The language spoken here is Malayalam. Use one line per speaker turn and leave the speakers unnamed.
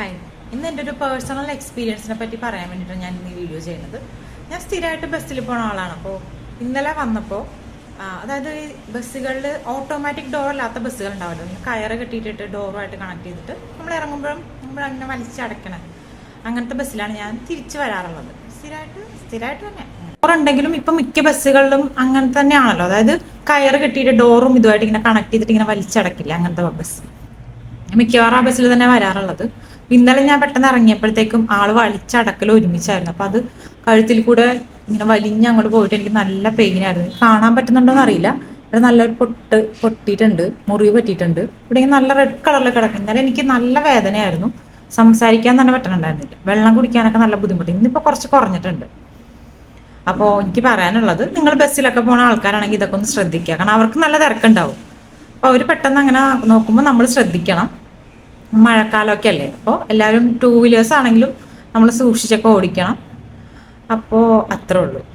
ഹായ് ഇന്ന് എന്റെ ഒരു പേഴ്സണൽ എക്സ്പീരിയൻസിനെ പറ്റി പറയാൻ വേണ്ടിയിട്ടാണ് ഞാൻ ഇന്ന് ഈ വീഡിയോ ചെയ്യുന്നത്. ഞാൻ സ്ഥിരമായിട്ട് ബസ്സിൽ പോകുന്ന ആളാണ്. അപ്പോൾ ഇന്നലെ വന്നപ്പോൾ അതായത് ഈ ബസ്സുകളിൽ ഓട്ടോമാറ്റിക് ഡോർ അല്ലാത്ത ബസ്സുകൾ ഉണ്ടാവില്ല. ഇങ്ങനെ കയറ് കെട്ടിയിട്ടിട്ട് ഡോറുമായിട്ട് കണക്ട് ചെയ്തിട്ട് നമ്മൾ ഇറങ്ങുമ്പോഴും നമ്മൾ അങ്ങനെ വലിച്ചടക്കണം അങ്ങനത്തെ ബസ്സിലാണ് ഞാൻ തിരിച്ചു വരാറുള്ളത്. സ്ഥിരമായിട്ട് സ്ഥിരമായിട്ട് തന്നെ. ഡോറുണ്ടെങ്കിലും ഇപ്പം മിക്ക ബസ്സുകളിലും അങ്ങനെ തന്നെയാണല്ലോ. അതായത് കയറ് കെട്ടിയിട്ട് ഡോറും ഇതുമായിട്ട് ഇങ്ങനെ കണക്ട് ചെയ്തിട്ട് ഇങ്ങനെ വലിച്ചടക്കില്ല അങ്ങനത്തെ ബസ് മിക്കവാറും ആ ബസ്സിൽ തന്നെ വരാറുള്ളത്. ഇന്നലെ ഞാൻ പെട്ടെന്ന് ഇറങ്ങിയപ്പോഴത്തേക്കും ആൾ വലിച്ചടക്കൽ ഒരുമിച്ചായിരുന്നു. അപ്പൊ അത് കഴുത്തിൽ കൂടെ ഇങ്ങനെ വലിഞ്ഞ് അങ്ങോട്ട് പോയിട്ട് എനിക്ക് നല്ല പെയിനായിരുന്നു കാണാൻ പറ്റുന്നുണ്ടോന്ന് അറിയില്ല. ഇവിടെ നല്ലൊരു പൊട്ട് പൊട്ടിയിട്ടുണ്ട്. മുറിവ് പറ്റിയിട്ടുണ്ട്. ഇവിടെ നല്ല റെഡ് കളറിൽ കിടക്കും ഇന്നലെ എനിക്ക് നല്ല വേദനയായിരുന്നു. സംസാരിക്കാൻ തന്നെ പറ്റണുണ്ടായിരുന്നില്ല. വെള്ളം കുടിക്കാനൊക്കെ നല്ല ബുദ്ധിമുട്ട്. ഇന്നിപ്പോ കുറച്ച് കുറഞ്ഞിട്ടുണ്ട്. അപ്പോൾ എനിക്ക് പറയാനുള്ളത് നിങ്ങൾ ബസ്സിലൊക്കെ പോണ ആൾക്കാരാണെങ്കിൽ ഇതൊക്കെ ഒന്ന് ശ്രദ്ധിക്കുക. കാരണം അവർക്ക് നല്ല തിരക്കുണ്ടാവും. അപ്പോൾ അവർ പെട്ടെന്ന് അങ്ങനെ നോക്കുമ്പോൾ നമ്മൾ ശ്രദ്ധിക്കണം. മഴക്കാലമൊക്കെ അല്ലേ? അപ്പോൾ എല്ലാവരും ടൂ വീലേഴ്സ് ആണെങ്കിലും നമ്മൾ സൂക്ഷിച്ചൊക്കെ ഓടിക്കണം. അപ്പോൾ അത്രേ ഉള്ളൂ.